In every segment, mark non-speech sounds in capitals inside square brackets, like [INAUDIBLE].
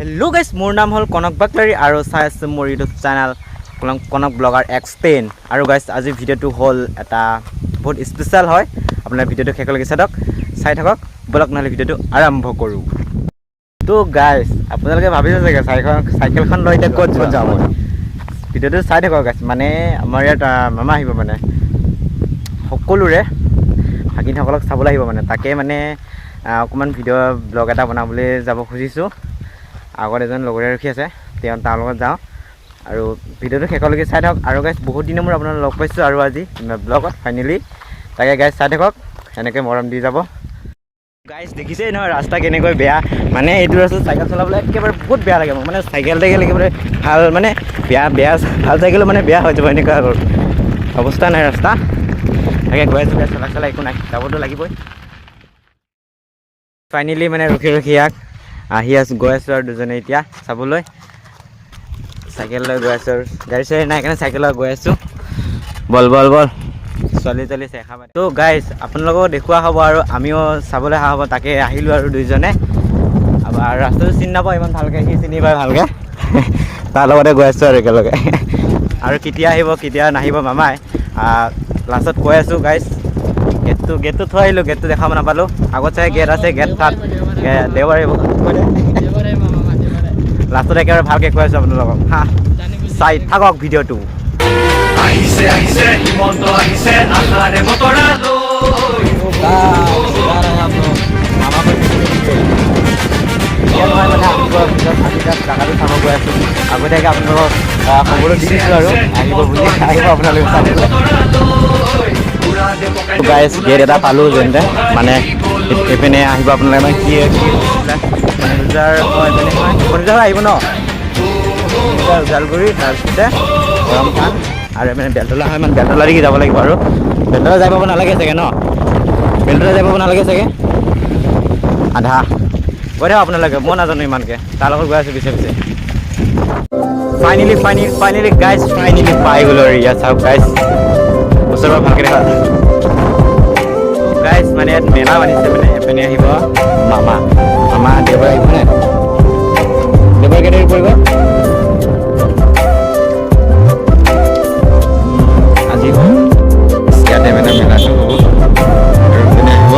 Hello' গাইছ মোৰ নাম হ'ল কনক বাকলাৰী আৰু চাই আছে মোৰ YouTube channel Kanak Kanak blogger X ten আৰু গাইছ আজিৰ ভিডিঅ'টো হ'ল এটা বহুত স্পেচিয়েল হয়। আপোনাৰ ভিডিঅ'টো শেষলৈকে চাই থাকক চাই থাকক ব'লক নহ'লে ভিডিঅ'টো আৰম্ভ কৰোঁ। তো গাইছ আপোনালোকে ভাবিছে চাগে চাইকেল চাইকেলখন লৈ এতিয়া ক'ত ক'ত মই ভিডিঅ'টো চাই থাকক গাইছ মানে আমাৰ ইয়াত মামা আহিব মানে। সকলোৰে ভাগিনসকলক চাবলৈ আহিব মানে। তাকে মানে অকণমান ভিডিঅ' ব্লগ এটা বনাবলৈ যাব খুজিছোঁ। আগত এজন লগৰীয়া ৰখি আছে, তেওঁ তাৰ লগত যাওঁ। আৰু ভিডিঅ'টো শেষলৈকে চাই থাকক। আৰু গাইজ বহুত দিনৰ মূৰত আপোনালোক লগ পাইছোঁ আৰু আজি ব্লগত ফাইনেলি তাকে গাইজ চাই থাকক। সেনেকৈ মৰম দি যাব। গাইজ দেখিছেই নহয়, ৰাস্তা কেনেকৈ বেয়া। মানে এইটো ৰাস্তাত চাইকেল চলাবলৈ একেবাৰে বহুত বেয়া লাগে মানে চাইকেল টাইকেল একেবাৰে ভালো মানে বেয়া বেয়া, ভালো চাইকেলো মানে বেয়া হৈ যাব এনেকুৱা অৱস্থা নাই ৰাস্তা। তাকে গৈ আছোঁ চলাই চলাই একো নাই। যাবতো লাগিবই। ফাইনেলি মানে ৰখি ৰখি ইয়াক আহি আছোঁ গৈ আছোঁ আৰু দুজনে এতিয়া চাবলৈ। চাইকেল লৈ গৈ আছোঁ আৰু। গাড়ী চাড়ী নাই কাৰণে চাইকেল লৈ গৈ আছোঁ। বল বল বল। ছোৱালী তোৱালী চেখা পাই তো গাইজ আপোনালোককো দেখুওৱা হ'ব আৰু আমিও চাবলৈ অহা হ'ব তাকে আহিলোঁ আৰু দুইজনে। আৰু ৰাস্তাটো চিনি নাপাওঁ ইমান ভালকৈ সি চিনি পায় ভালকৈ। [LAUGHS] তাৰ লগতে গৈ আছোঁ আৰু একেলগে। [LAUGHS] আৰু কেতিয়া আহিব কেতিয়া নাহিব মামাই। লাষ্টত কৈ আছোঁ গাইজ গেটটো গেটটো থৈ আহিলোঁ গেটটো দেখাব নাপালোঁ আগত চাই গেট আছে গেট তাত গে- দেওবাৰে লাষ্টত একেবাৰে ভালকৈ কৈ আছোঁ আপোনালোকক। হা চাই থাকক ভিডিঅ'টো। আহিছে আহিছে হিমন্ত আহিছে আশাৰে বতৰা লৈ আগতীয়াকৈ আপোনালোকক খবৰটো দি দিছোঁ আৰু। আহিব বুলি আহিব আপোনালোকে চাবলৈ। গাইজ গেট এটা পালোঁ যেনে মানে এইপিনে আহিব আপোনালোকে মানে কি অঁ এইপিনে হয় কণিজাৰ আহিব ন? ওদালগুৰি তাৰপিছতে গৰম থান আৰু মানে বেলতলা হয় মানে বেলতলা দিগি যাব লাগিব আৰু। বেলতলা যাই পাব নালাগে চাগে ন? বেলতলা যাই পাব নালাগে চাগে? আধা। গৈ থাকক আপোনালোকে, মই নাজানো ইমানকৈ। তাৰ লগত গৈ আছোঁ পিছে পিছে। Finally finally finally guys finally পাই গ'লোঁ আৰু ইয়াত। চাওক গাইজ ওচৰৰ ভালকৈ দেখা গাইজ মানে ইয়াত মেলা বান্ধিছে মানে এপিনে আহিব। মামা মামা, দেওবাৰে আহিব নে? দেওবাৰে কেই তাৰিখ পৰিব আজি ইয়াতে মানে মেলাটো হ'ব আৰু এপিনে আহিব।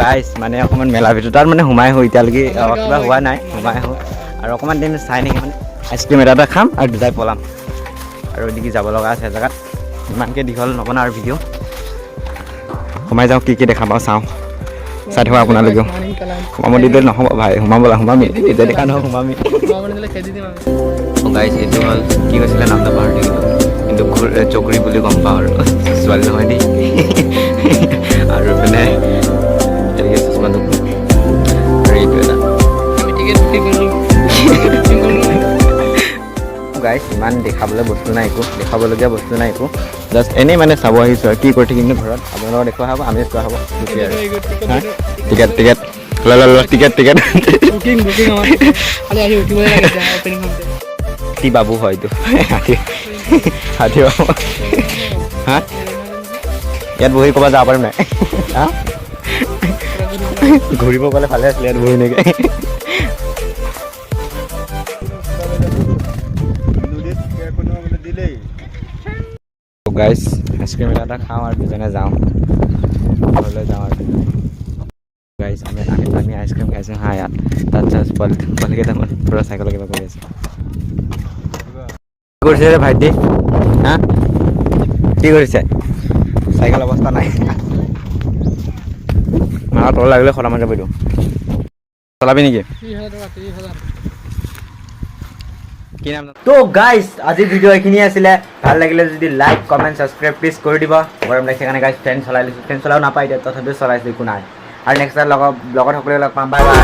গাইজ মানে অকণমান মেলাৰ ভিতৰত তাত মানে সোমাই আহোঁ। এতিয়ালৈকে কিবা হোৱা নাই, সোমাই আহোঁ। আৰু অকণমান দিন চাই নেকি মানে। আইচক্ৰীম এটা এটা খাম আৰু দুটাই পলাম। আৰু এদিকে যাব লগা আছে জেগাত। ইমানকৈ দীঘল নবনাওঁ আৰু ভিডিঅ' সোমাই যাওঁ কি কি দেখা পাওঁ চাওঁ। চাই থাকক আপোনালোকেও। সোমাব দিলে নহ'ব ভাই সোমাব সোমামি এতিয়া দেখা নহওক সোমামি গাইজ এইটো হ'ল কি কৈছিলে নামটো পাহৰি থাকিলোঁ। কিন্তু চকৰি বুলি গম পাওঁ আৰু। ছোৱালী নহয় দেই। আৰু মানে তেনেকৈ চশমাটো আৰু এইটো এটা। গাইজ ইমান দেখাবলৈ বস্তু নাই একো দেখাবলগীয়া বস্তু নাই একো। জাষ্ট এনেই মানে চাব আহিছোঁ আৰু কি কৰি থাকিম ঘৰত। আপোনালোকক দেখুওৱা হ'ব আমি চোৱা হ'ব? টিকেট টিকেট ল ল ল টিকেট টিকেট হাতী বাবু হয় এইটো। হাতী বাবু। হা? ইয়াত বহি ক'ৰবাত যাব পাৰিম নাই? ঘূৰিব গ'লে ভালে আছিলে ইয়াত বহি এনেকৈ। গাইজ আইচক্ৰীম এটা এটা খাওঁ আৰু দুজনে যাওঁ। ঘৰলৈ যাওঁ আৰু। গাইজ আমি আমি আইচক্ৰীম খাইছোঁ, হা, ইয়াত। তাত জাষ্ট পোৱালি পোৱালি কেইটামান পূৰা চাইকেলৰ কিবা কৰি আছে। কি কৰিছে ৰে ভাইটি? হা? কি কৰিছে? চাইকেল অৱস্থা নাই। মাৰ তল লাগিলে হৈ যাব এইটো চলাবি নেকি? তো গাইজ আজি ভিডিঅ' এইখিনি আছিলে। ভালো লাগিলে যদি লাইক কমেণ্ট ছাবস্ক্ৰাইব প্লিজ কৰি দিব। গৰম লাগিছে কাৰণে গাইজ ফেন চলাই লৈছোঁ ফেন চলাব নাপায় এতিয়া তথাপিও চলাইছোঁ একো নাই। আৰু নেক্সট টাইম লগত লগত সকলোৱে লগ পাম। Bye bye